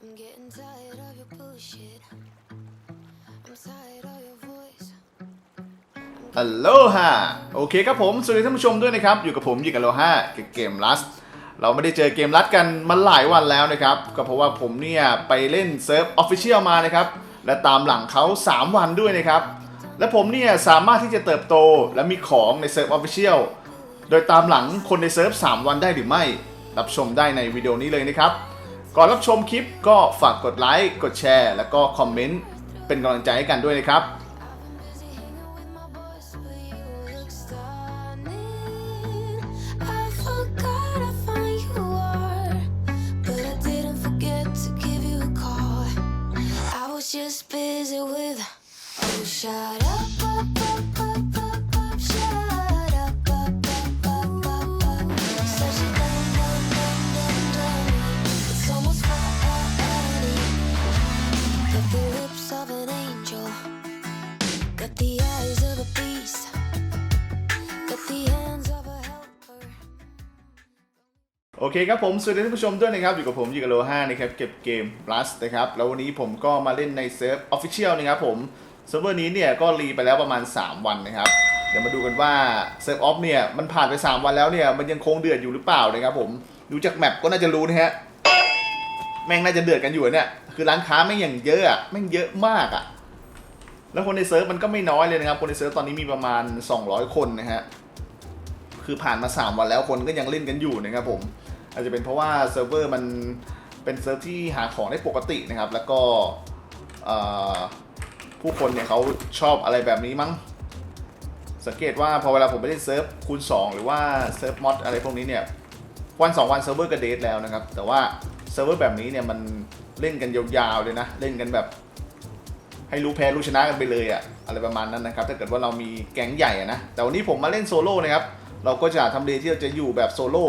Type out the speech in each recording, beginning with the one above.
I'm getting tired of your bullshit. I'm tired of your voice. ฮัลโหลฮะโอเคครับผม สวัสดีท่านผู้ชมด้วยนะครับ อยู่กับผมยิกาโลฮาเกมลัส เราไม่ได้เจอเกมลัดกันมาหลายวันแล้วนะครับ ก็เพราะว่าผมเนี่ย ไปเล่นเซิร์ฟออฟฟิเชียลมานะครับ และตามหลังเขา 3 วันด้วยนะครับ และผมเนี่ย สามารถที่จะเติบโตและมีของในเซิร์ฟออฟฟิเชียลโดยตามหลังคนในเซิร์ฟ3วันได้หรือไม่ รับชมได้ในวิดีโอนี้เลยนะครับ ก่อนรับชมคลิปก็ฝากกดไลค์กดแชร์ แล้วก็คอมเมนต์เป็นกำลังใจให้กันด้วยนะครับ Busy hanging with my boys, but เคครับผมสวัสดีท่านผู้ชมด้วยนะครับอยู่กับผมยูกาโล5นะครับเก็บเกม plus นะครับแล้ววันนี้ผมก็มาเล่นในเซิร์ฟ Official นะครับผมเซิร์ฟเวอร์นี้เนี่ยก็รีไปแล้วประมาณ 3 วันนะครับเดี๋ยวมาดูกันว่าเซิร์ฟออฟเนี่ยมันผ่านไป 3 วันแล้วเนี่ยมันยังคงเดือดอยู่หรือเปล่านะครับผมดูจากแมปก็น่าจะรู้นะฮะแม่งน่าจะเดือดกันอยู่เนี่ยคือร้านค้าแม่งอย่างเยอะอะแม่งเยอะมากอะแล้วคนในเซิร์ฟมันก็ไม่น้อยเลยนะครับคนในเซิร์ฟตอนนี้มีประมาณ 200 คนนะฮะคือผ่านมา 3 วันแล้วคนก็ยังเล่นกันอยู่นะครับผม อาจจะเป็นเพราะว่าเซิร์ฟเวอร์มันเป็นเซิร์ฟที่หาของได้ปกตินะครับ แล้วก็ผู้คนเนี่ยเขาชอบอะไรแบบนี้มั้ง สังเกตว่าพอเวลาผมไปเล่นเซิร์ฟคูณ 2 หรือว่าเซิร์ฟมอดอะไรพวกนี้เนี่ยวัน 2 วันเซิร์ฟเวอร์ก็เดทแล้วนะครับ แต่ว่าเซิร์ฟเวอร์แบบนี้เนี่ยมันเล่นกันยาวๆเลยนะ เล่นกันแบบ ให้รู้แพ้รู้ชนะกันไปเลยอะอะไรประมาณนั้นนะครับ ถ้าเกิดว่าเรามีแก๊งใหญ่ะนะ แต่วันนี้ผมมาเล่นโซโล่นะครับ เราก็จะทำเลที่เราจะอยู่แบบโซโล่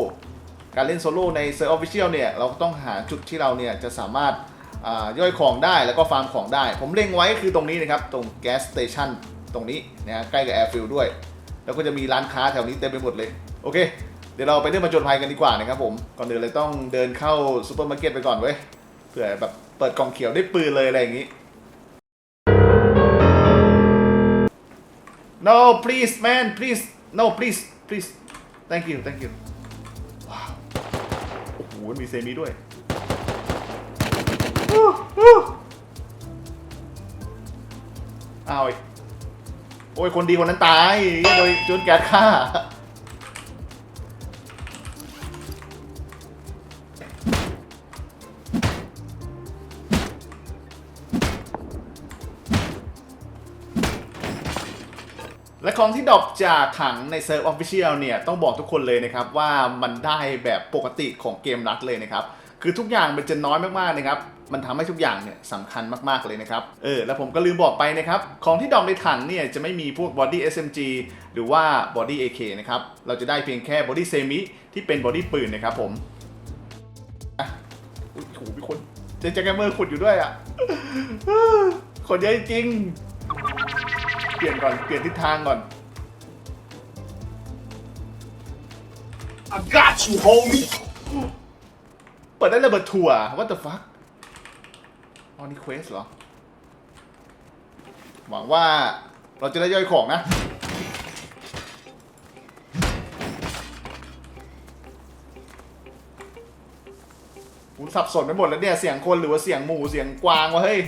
การเล่นโซโล่ในเซิร์ออฟฟิเชียลเนี่ยเราต้องหาจุดที่เราเนี่ยจะสามารถย่อยของได้แล้วก็ฟาร์มของได้ ผมเล็งไว้คือตรงนี้นะครับ ตรงแก๊สสเตชันตรงนี้นะฮะใกล้กับแอร์ฟิลด้วย แล้วก็จะมีร้านค้าแถวนี้เต็มไปหมดเลย โอเค เดี๋ยวเราไปเรื่องมาจนภัยกันดีกว่านะครับผม ก่อนอื่นเลยต้องเดินเข้าซูเปอร์มาร์เก็ตไปก่อนเว้ยเผื่อแบบเปิดกล่องเขียวได้ปืนเลยอะไรอย่างนี้ no please man please no please please thank you thank you โอ้โหมีเซมิด้วยอู้อู้อ้าวไอ้โอ้ยคนดีคนนั้นตายโดยจุนแก๊สฆ่า และของที่ดรอปจากถังในเซิร์ฟออฟฟิเชียลเนี่ย ต้องบอกทุกคนเลยนะครับ ว่ามันได้แบบปกติของเกมรัดเลยนะครับ คือทุกอย่างมันจะน้อยมากๆนะครับ มันทำให้ทุกอย่างเนี่ยสำคัญมากๆเลยนะครับ เออ แล้วผมก็ลืมบอกไปนะครับ ของที่ดรอปในถังเนี่ย จะไม่มีพวก body SMG หรือว่า body AK นะครับ เราจะได้เพียงแค่ body semi ที่เป็น body ปืนนะครับผมอะอุ๊ยโหมีคนเจอแจ็คแกเมอร์ขุดอยู่ด้วยอะคนเยอะจริง เปลี่ยนก่อน เปลี่ยนทิศทางก่อน I got you, homie. เปิดได้ระเบิดถั่ว what the fuck อ๋อนี่เควสเหรอ หวังว่าเราจะได้ย่อยของนะ ผมสับสนไปหมดแล้วเนี่ย เสียงคนหรือว่าเสียงหมูเสียงกวางวะเฮ้ย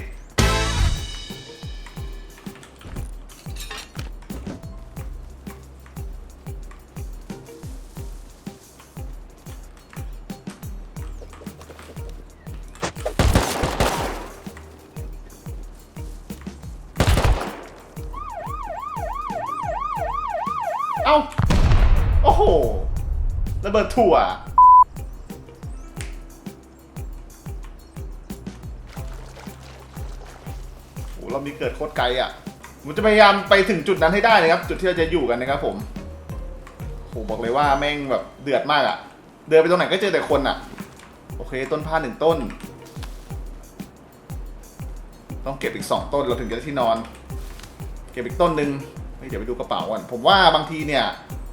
หระเบิดถั่ว โอ้เรามีเกิดโคตรไกลอะผมจะพยายามไปถึงจุดนั้นให้ได้นะครับ จุดที่เราจะอยู่กันนะครับผมโหบอกเลยว่าแม่งแบบเดือดมากอะ เดินไปตรงไหนก็เจอแต่คนอะ โอเค ต้นผ้าหนึ่งต้น ต้องเก็บอีกสองต้นเราถึงจะได้ที่นอน เก็บอีกต้นหนึ่งเฮ้ยเดี๋ยวไปดูกระเป๋าก่อนผมว่าบางทีเนี่ย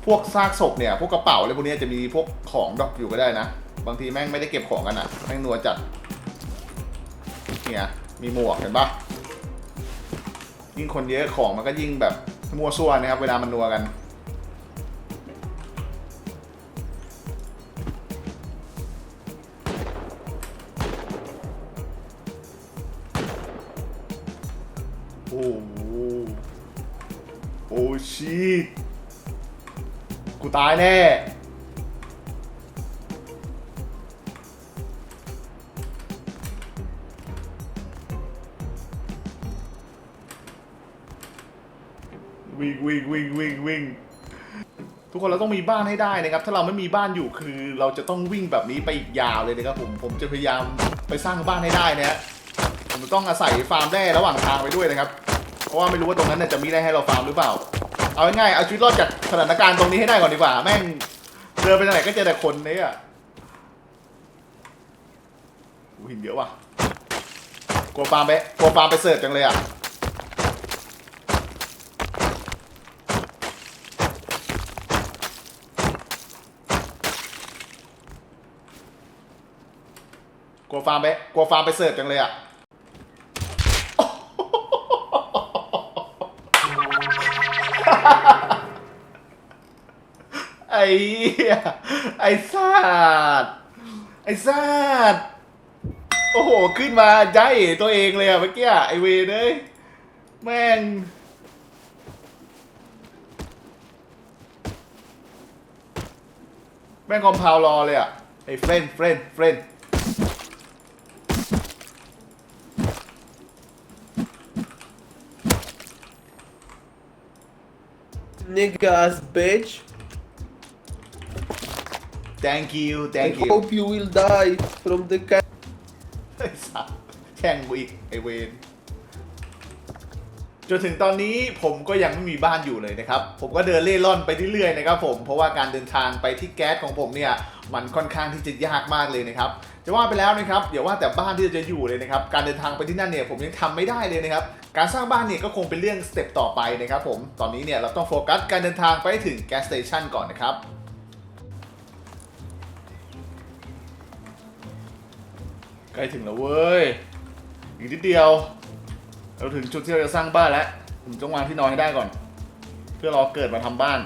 พวกซากศพเนี่ย พวกกระเป๋าอะไรพวกนี้จะมีพวกของดรอกอยู่ก็ได้นะ บางทีแม่งไม่ได้เก็บของกันอะ แม่งนัวจัด เนี่ย มีหมวกเห็นปะยิ่งคนเยอะของมันก็ยิ่งแบบมั่วซั่วนะครับ เวลามันนัวกัน ตายแน่ วิ่งวิ่งวิ่งวิ่งวิ่งทุกคนเราต้องมีบ้านให้ได้นะครับ ถ้าเราไม่มีบ้านอยู่คือ เราจะต้องวิ่งแบบนี้ไปอีกยาวเลยนะครับผม ผมจะพยายามไปสร้างบ้านให้ได้นะฮะผมต้องอาศัยฟาร์มแร่ระหว่างทางไปด้วยนะครับ เพราะว่าไม่รู้ว่าตรงนั้นจะมีได้ให้เราฟาร์มหรือเปล่า เอาง่ายๆเอาชีวิตรอดจากสถานการณ์ตรงนี้ให้ได้ก่อนดีกว่า แม่งเดินไปทางไหนก็เจอแต่คนเนี่ยกูหินเยอะว่ะกลัวฟาร์มไปกลัวฟาร์มไปเสิร์ฟจังเลยอะกลัวฟาร์มไปกลัวฟาร์มไปเสิร์ฟจังเลยอะ อ้เหี้ยไอ้สัตว์ไอ้สัตว์โอ้โห ขึ้นมาใจตัวเองเลยอะเมื่อกี้ไอเวรเลยแม่ง แม่งคอมพาวรอเลยอะไอ้เฟรนเฟรนเฟรน Niggas, bitch. Thank you I thank you hope you will die from the cat. ไอ้สัสแข่งกูอีกไอเวนจนถึงตอนนี้ผมก็ยังไม่มีบ้านอยู่เลยนะครับ ผมก็เดินเล่ร่อนไปเรื่อยๆนะครับผมเพราะว่าการเดินทางไปที่แก๊สของผมเนี่ยมันค่อนข้างที่จะยากมากเลยนะครับจะว่าไปแล้วนะครับอย่าว่าแต่บ้านที่เราจะอยู่เลยนะครับการเดินทางไปที่นั่นเนี่ยผมยังทำไม่ได้เลยนะครับการสร้างบ้านเนี่ยก็คงเป็นเรื่องสเต็ปต่อไปนะครับผมตอนนี้เนี่ยเราต้องโฟกัสการเดินทางไปให้ถึงแก๊สสเตชันก่อนนะครับ กล้ถึงแล้วเว้ย อีกนิดเดียว เราถึงจุดที่เราจะสร้างบ้านแล้ว ผมต้องวางที่นอนให้ได้ก่อน เพื่อรอเกิดมาทำบ้าน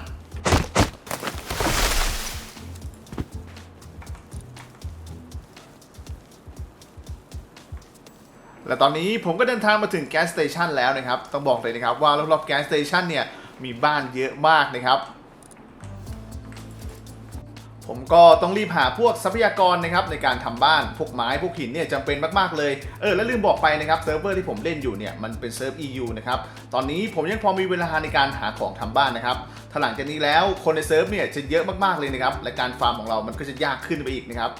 และตอนนี้ผมก็เดินทางมาถึงแก๊สสเตชันแล้วนะครับ ต้องบอกเลยนะครับว่ารอบๆแก๊สสเตชันเนี่ยมีบ้านเยอะมากนะครับ ผมก็ต้องรีบหาพวกทรัพยากรนะครับในการทำบ้านพวกไม้พวกหินเนี่ยจำเป็นมากๆเลยเออแล้วลืมบอกไปนะครับเซิร์ฟเวอร์ที่ผมเล่นอยู่เนี่ยมันเป็นเซิร์ฟ EU นะครับตอนนี้ผมยังพอมีเวลาในการหาของทำบ้านนะครับถ้าหลังจากนี้แล้วคนในเซิร์ฟเนี่ยจะเยอะมากๆเลยนะครับและการฟาร์มของเรามันก็จะยากขึ้นไปอีกนะครับ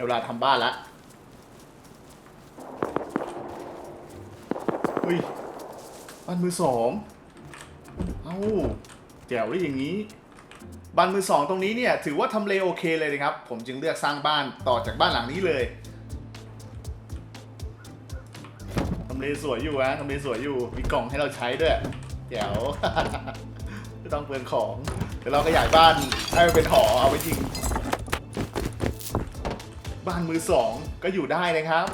ดี๋ยวเวลาทำบ้านละเฮ้ยบ้านมือสองเอ้าแจ๋วได้อย่างนี้บ้านมือสองตรงนี้เนี่ยถือว่าทำเลโอเคเลยนะครับ ผมจึงเลือกสร้างบ้านต่อจากบ้านหลังนี้เลยทำเลสวยอยู่ฮะทำเลสวยอยู่มีกล่องให้เราใช้ด้วยแจ๋วไม่ต้องเปลืองของเดี๋ยวเราขยายบ้านให้มันเป็นหอเอาไว้ยิง บ้านมือสองก็อยู่ได้นะครับ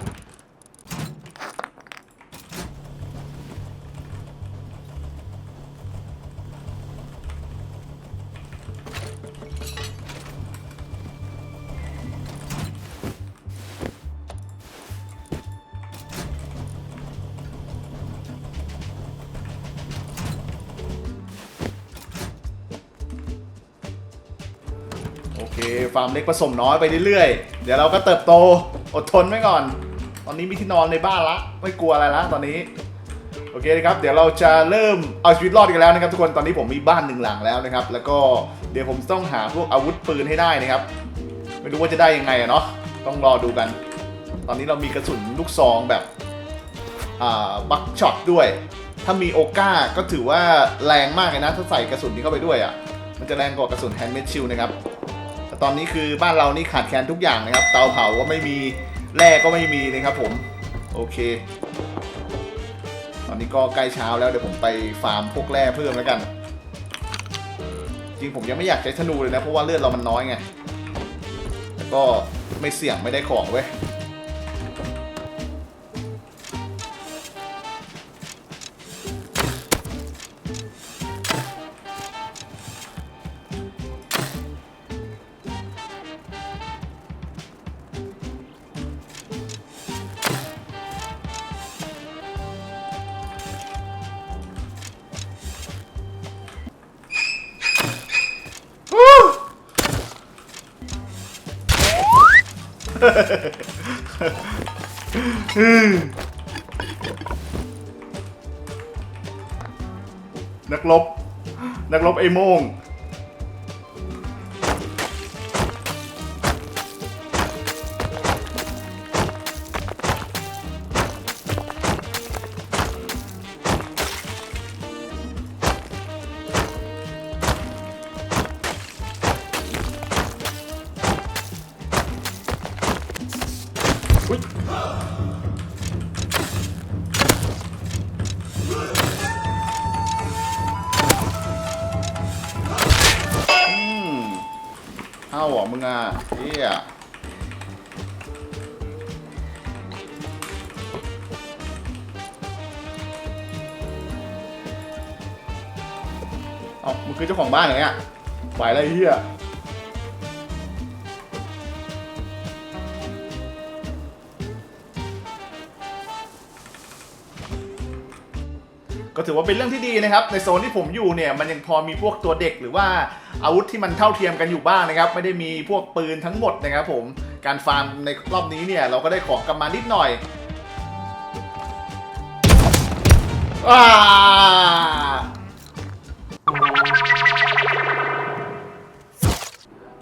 ฟาร์มเล็กผสมน้อยไปเรื่อยๆ เดี๋ยวเราก็เติบโตอดทนไว้ก่อน ตอนนี้มีที่นอนในบ้านละ ไม่กลัวอะไรละตอนนี้โอเคนะครับเดี๋ยวเราจะเริ่มเอาชีวิตรอดกันแล้วนะครับทุกคนตอนนี้ผมมีบ้านหนึ่งหลังแล้วนะครับ แล้วก็เดี๋ยวผมต้องหาพวกอาวุธปืนให้ได้นะครับ ไม่รู้ว่าจะได้ยังไงอะเนาะต้องรอดูกัน ตอนนี้เรามีกระสุนลูกซองแบบอ่าบัคช็อตด้วย ถ้ามีโอก้าก็ถือว่าแรงมากเลยนะถ้าใส่กระสุนนี้เข้าไปด้วยอะ่ะมันจะแรงกว่ากระสุนแฮนด์เมดชิลนะครับ ตอนนี้คือบ้านเรานี่ขาดแคลนทุกอย่างนะครับ เตาเผาก็ไม่มีแร่ก็ไม่มีนะครับผม โอเค ตอนนี้ก็ใกล้เช้าแล้วเดี๋ยวผมไปฟาร์มพวกแร่เพิ่มแล้วกัน จริงผมยังไม่อยากใช้ธนูเลยนะ เพราะว่าเลือดเรามันน้อยไงแต่ก็ไม่เสี่ยงไม่ได้ของเว้ย นักลบ นักลบไอ้โมง เอามึงคือเจ้าของบ้านเหรอเนี่ยไหวอะไรเฮียก็ถือว่าเป็นเรื่องที่ดีนะครับ ในโซนที่ผมอยู่เนี่ยมันยังพอมีพวกตัวเด็กหรือว่าอาวุธที่มันเท่าเทียมกันอยู่บ้างนะครับ ไม่ได้มีพวกปืนทั้งหมดนะครับผมการฟาร์มในรอบนี้เนี่ยเราก็ได้ของกลับมานิดหน่อยว้า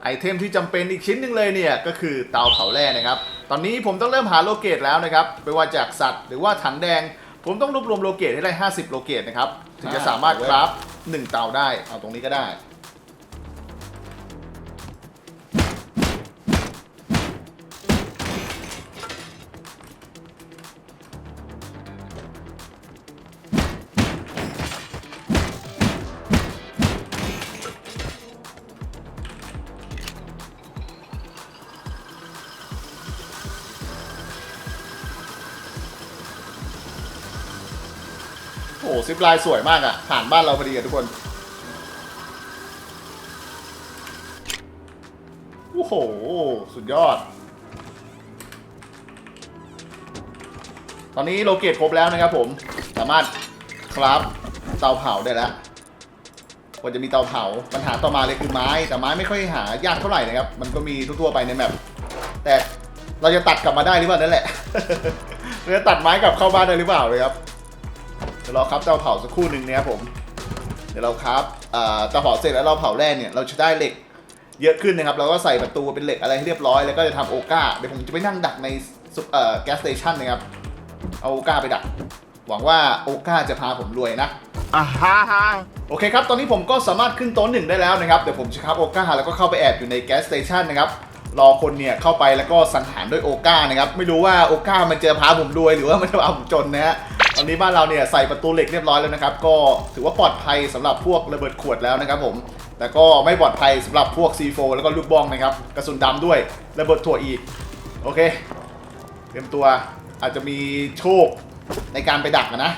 ไอเทมที่จำเป็นอีกชิ้นหนึ่งเลยเนี่ยก็คือเตาเผาแร่นะครับ ตอนนี้ผมต้องเริ่มหาโลเกตแล้วนะครับไม่ว่าจากสัตว์หรือว่าถังแดง ผมต้องรวบรวมโลเกตให้ได้ 50 โลเกตนะครับถึงจะสามารถคราฟหนึ่งเตาได้เอาตรงนี้ก็ได้ ซิปไลน์สวยมากอะ่ะ ผ่านบ้านเราพอดีอะทุกคน โอ้โห สุดยอด ตอนนี้โลเกตครบแล้วนะครับผม สามารถคราฟเตาเผาได้แล้วกว่าจะมีเตาเผา ปัญหาต่อมาเลยคือไม้ แต่ไม้ไม่ค่อยหายากเท่าไหร่นะครับ มันก็มีทั่วๆไปในแมปแต่เราจะตัดกลับมาได้หรือเปล่านั่นแหละเราจะตัดไม้กลับเข้าบ้านได้หรือเปล่าเลยครับ เดี๋ยวเราครับเตาเผาสักครู่หนึ่งนะครับผมเดี๋ยวเราครับอ่าเตาเผาเสร็จแล้วเราเผาแร่เนี่ยเราจะได้เหล็กเยอะขึ้นนะครับเราก็ใส่ประตูเป็นเหล็กอะไรให้เรียบร้อยแล้วก็จะทำโอก้าเดี๋ยวผมจะไปนั่งดักในซุปเอ่อแก๊สสเตชันนะครับเอาโอก้าไปดัก หวังว่าโอก้าจะพาผมรวยนะอ่าฮ่าฮ่าโอเคครับ ตอนนี้ผมก็สามารถขึ้นโต๊ะหนึ่งได้แล้วนะครับ เดี๋ยวผมจะครับโอก้าแล้วก็เข้าไปแอบอยู่ในแก๊สสเตชันนะครับ รอคนเนี่ยเข้าไปแล้วก็สังหารด้วยโอก้านะครับ ไม่รู้ว่าโอก้ามันจะพาผมรวยหรือว่ามันจะพาผมจนนะฮะ ตอนนี้บ้านเราเนี่ยใส่ประตูเหล็กเรียบร้อยแล้วนะครับ ก็ถือว่าปลอดภัยสำหรับพวกระเบิดขวดแล้วนะครับผม แต่ก็ไม่ปลอดภัยสำหรับพวก C4 แล้วก็ลูกบ้องนะครับ กระสุนดำด้วย ระเบิดถั่วอีก โอเค เตรียมตัวอาจจะมีโชคในการไปดักนะ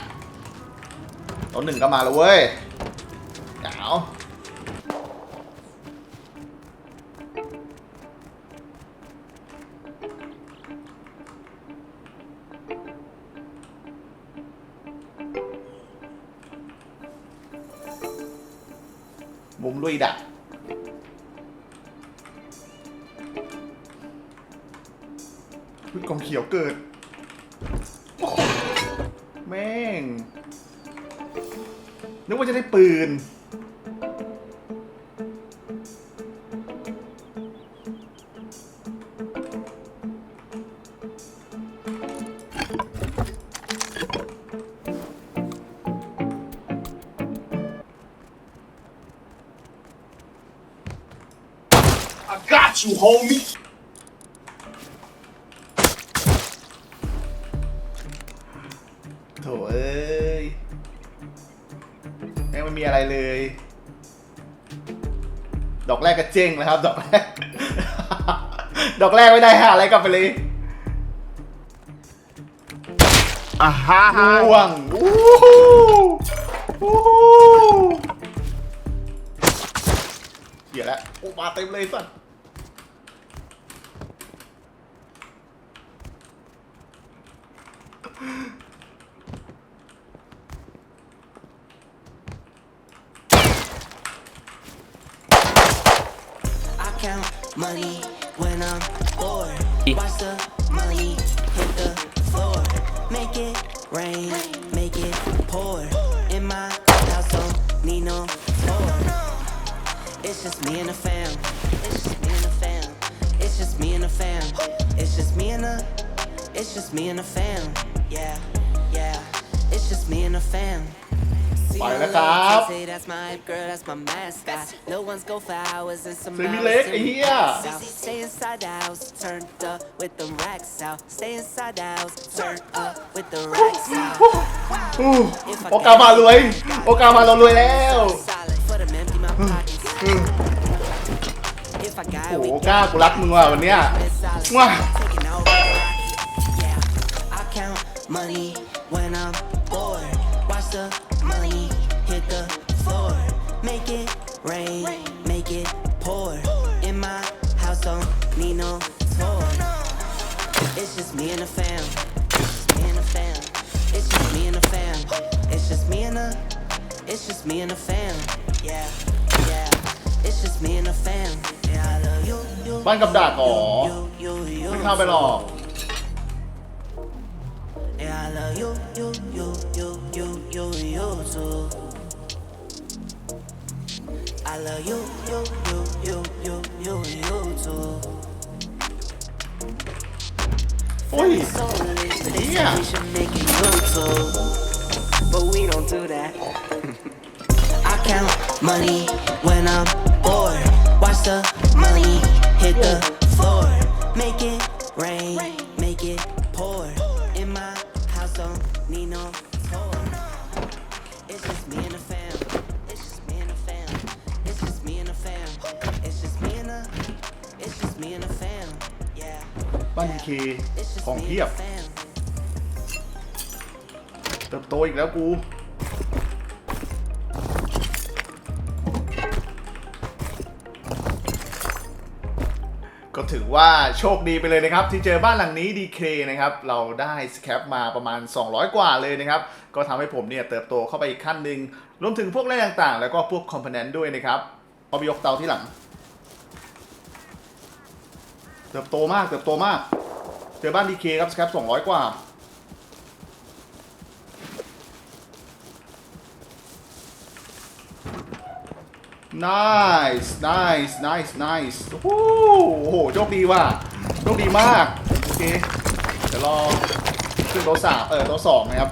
ตัวหนึ่งก็มาแล้วเว้ยหนา วมุยดักอุ๊ยกองเขียวเกิด แม่ง นึกว่าจะได้ปืน got you, homie. โถเอ้ยมีอะไรเลย ดอกแรกก็เจ๊งแล้วครับ ดอกแรก ดอกแรกไม่ได้หาอะไรกลับไปเลยอ่าฮ่าฮ่าล่วงอู้หูอู้หูเหี้ยแล้วโอ้มาเต็มเลยสัส I money when I'm bored. Watch the money hit the floor. Make it rain, make it pour. In my house, don't need no floor. It's just me and the fam. It's just me and the fam. It's just me and the fam. It's just me and the. It's just me and the fam. Yeah, yeah. It's just me and the fam. See ไป my แล้ว little ครับ kid say that's my girl, that's my mascot. No ones go for hours and some ซื้อมี hours เล็ก and ไอ้เหี้ย South. Stay inside the house, turned up with the racks out. Stay inside the house, turned up with the racks out. อู้โอกาสมารวย โอกาสมาเรารวยแล้ว Solid for them empty my pockets. If I got โอ้ we โห got กล้ากูรักมึงว่ะวันเนี้ย it's solid. Mwah. Taking over the rocket. Yeah, I count money when I'm bored. Watch the money hit the floor. Make it rain, make it pour. In my house, don't need no tour. It's just me and the fam. It's just me and the fam. It's just me and the fam. It's just me and the. It's just me and the fam. Yeah, yeah. It's just me and the fam. Yeah, I love you, you. บ้านกับดักอ๋อ you, you, you. ไม่เข้าไปหรอก Yeah, I love you, you, you, you, you, you, you too. I love you, you, you, you, you, you, you too. โอ้ย So lit, but they Yeah. say we should make it YouTube, but we don't do that. I count money when I'm bored. Watch the money hit the floor. Make it rain, make it บ้านดีเค It's just ของ me เพีย and บ the fam. เติบโตอีกแล้วกู ก็ถือว่าโชคดีไปเลยนะครับ ที่เจอบ้านหลังนี้ดีเคนะครับ เราได้สแคปมาประมาณ 200 กว่าเลยนะครับ ก็ทำให้ผมเนี่ยเติบโตเข้าไปอีกขั้นหนึ่งรวมถึงพวกแร่ต่างๆ แล้วก็พวกคอมโพเนนต์ด้วยนะครับเอาไปยกเตาที่หลัง เติบโตมากเติบโตมาก เจอบ้านดีเคครับสแคป200กว่า nice nice nice nice โอ้โหโอ้โหโชคดีว่ะโชคดีมาก โอเค เดี๋ยวรอขึ้นโต๊ะสามเออโต๊ะสองนะครับ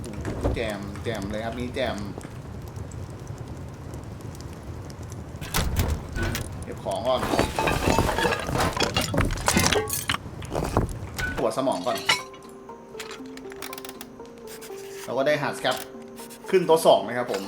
โอ้โหแจมแจมเลยครับนี่แจมเก็บของก่อนปวด สมองก่อน เราก็ได้หาสครับขึ้นโต๊ะสองนะครับผม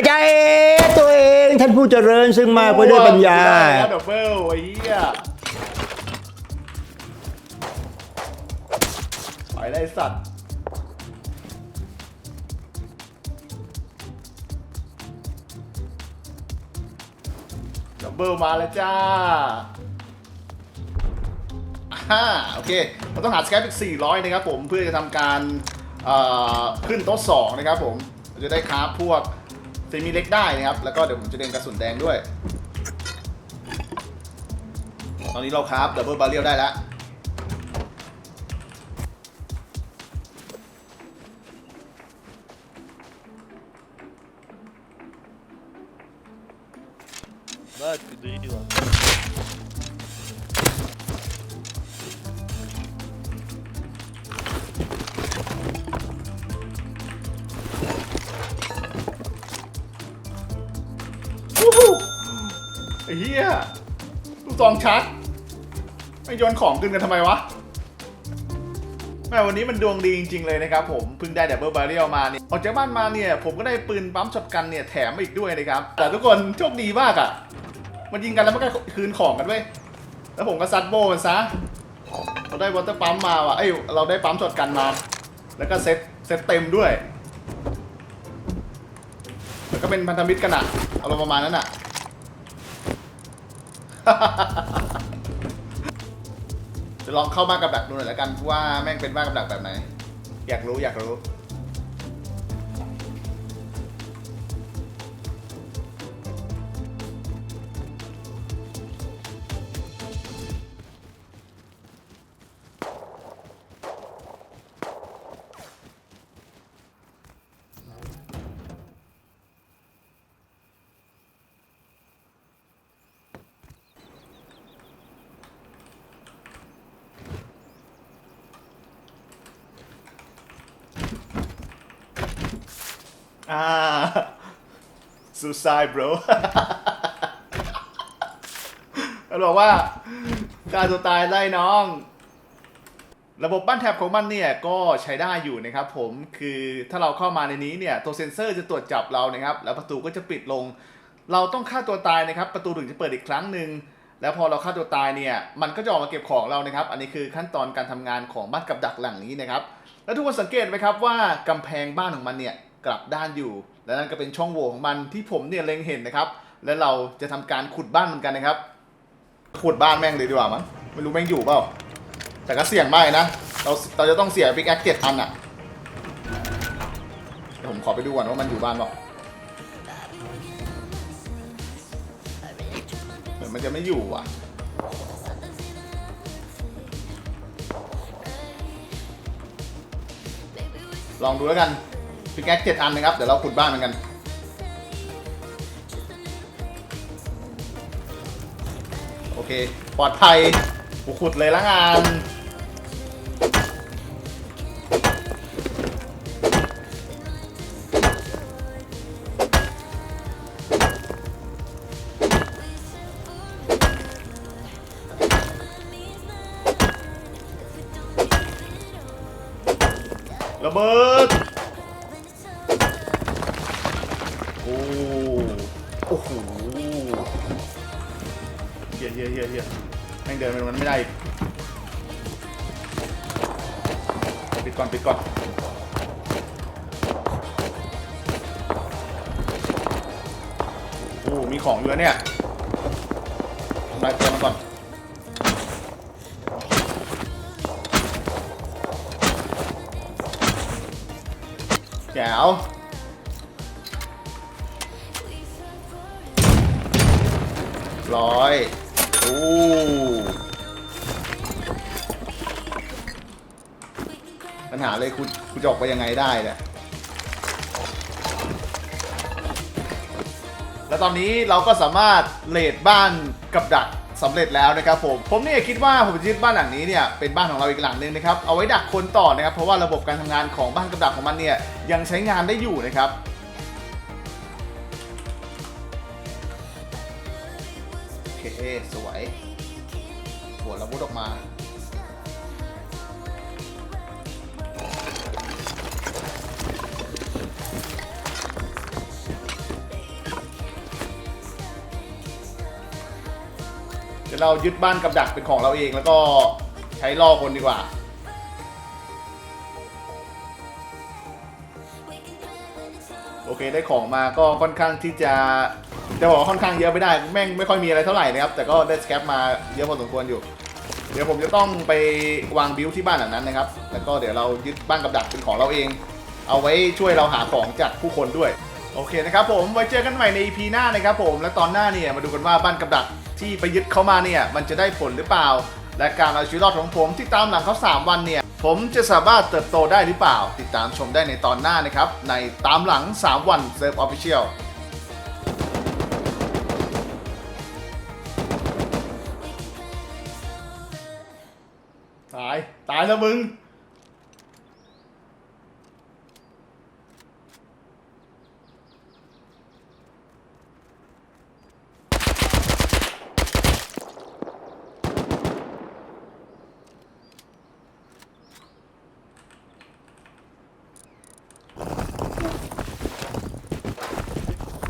อาจายตัวเองท่านผู้เจริญซึ่งมากไปด้วยปัญญาดับเบิลไอ้เหี้ยไปได้สัตว์ดับเบิลมาแล้วจ้าอ่าโอเค เราต้องหาสแคปอีก 400 นะครับผม เพื่อจะทำการขึ้นโต๊ะ2นะครับผม จะได้คราฟพวก เซมิเล็กได้นะครับ แล้วก็เดี๋ยวผมจะเดินกระสุนแดงด้วย ตอนนี้เราคราฟดับเบิลบาเรียลได้แล้ว องชัดไม่โยนของขึ้นกันทำไมวะแม่วันนี้มันดวงดีจริง ๆ เลยนะครับผมเพิ่งได้ดับเบิลบาเรียลมาเนี่ยออกจากบ้านมาเนี่ยผมก็ได้ปืนปั๊มช็อตกันเนี่ยแถมมาอีกด้วยนะครับ แต่ทุกคนโชคดีมากอะ่ะ มันยิงกันแล้วมันก็คืนของกันด้ยแล้วผมก็ซัดโบมันซะเราได้วอเตอร์ปั๊มมาว่ะเอ้ยเราได้ปั๊มช็อตกันมา แล้วก็เซ็ตเซ็ตเต็มด้วยแล้วก็เป็นพันธมิตรกันอะอารมณ์ประมาณนั้นอะ จะลองเข้าบ้านกับดักดูหน่อยแล้วกันว่าแม่งเป็นบ้านกับดักแบบไหน อยากรู้อยากรู้ อ่า suicide bro มันบอกว่าการตัวตายได้น้อง ระบบบ้านแท็บของมันเนี่ย ก็ใช้ได้อยู่นะครับผมคือถ้าเราเข้ามาในนี้เนี่ย ตัวเซ็นเซอร์จะตรวจจับเรานะครับ แล้วประตูก็จะปิดลง เราต้องฆ่าตัวตายนะครับ ประตูถึงจะเปิดอีกครั้งหนึ่งแล้วพอเราฆ่าตัวตายเนี่ย มันก็จะออกมาเก็บของเรานะครับ อันนี้คือขั้นตอนการทำงานของบ้านกับดักหลังนี้นะครับ แล้วทุกคนสังเกตไหมครับว่ากำแพงบ้านของมันเนี่ย กลับด้านอยู่ และนั่นก็เป็นช่องโหว่ของมันที่ผมเนี่ยเล็งเห็นนะครับ และเราจะทำการขุดบ้านเหมือนกันนะครับ ขุดบ้านแม่งเลยดีกว่ามั้งไม่รู้แม่งอยู่เปล่า แต่ก็เสี่ยงมากนะ เราเราจะต้องเสียบิ๊กแอคเจ็ดอันอะเดี๋ยวผมขอไปดูก่อนว่ามันอยู่บ้านเปล่าเหมือนมันจะไม่อยู่อะลองดูแล้วกัน พิกแอคเจ็ดอันนะครับ เดี๋ยวเราขุดบ้านเหมือนกันโอเค ปลอดภัยกูขุดเลยละงาน ฮียเฮียเฮียเฮียแม่งเดินไปมันไม่ได้อีกปิดก่อนปิดก่อนโอ้มีของอยู่แล้วเนี่ยทำลายเตียมันก่อนแจ๋วร้อย ญหาเลยคุณคุณจะออกไปยังไงได้เนี่ยแล้วตอนนี้เราก็สามารถเลดบ้านกับดักสำเร็จแล้วนะครับผม ผมเนี่ยคิดว่าผมจะยึดบ้านหลังนี้เนี่ยเป็นบ้านของเราอีกหลังหนึงนะครับ เอาไว้ดักคนต่อนะครับ เพราะว่าระบบการทำงานของบ้านกับดักของมันเนี่ยยังใช้งานได้อยู่นะครับ โอเค สวยหัวระบุดออกมา ยวเรายึดบ้านกับดักเป็นของเราเองแล้วก็ใช้ล่อคนดีกว่า โอเคได้ของมาก็ค่อนข้างที่จะจะบอกว่าค่อนข้างเยอะไม่ได้แม่งไม่ค่อยมีอะไรเท่าไหร่นะครับ แต่ก็ได้สแคปมาเยอะพอสมควรอยู่ เดี๋ยวผมจะต้องไปวางบิวที่บ้านหลังนั้นนะครับ แล้วก็เดี๋ยวเรายึดบ้านกับดักเป็นของเราเอง เอาไว้ช่วยเราหาของจากผู้คนด้วย โอเคนะครับผมไว้เจอกันใหม่ใน EP หน้านะครับผมและตอนหน้าเนี่ยมาดูกันว่าบ้านกับดัก ที่ไปยึดเขามาเนี่ยมันจะได้ผลหรือเปล่า และการเอาชีวิตรอดของผมที่ตามหลังเขา 3 วันเนี่ย ผมจะสามารถเติบโตได้หรือเปล่า ติดตามชมได้ในตอนหน้านะครับ ในตามหลัง 3 วันเซิร์ฟออฟฟิเชียลตาย ตายแล้วมึง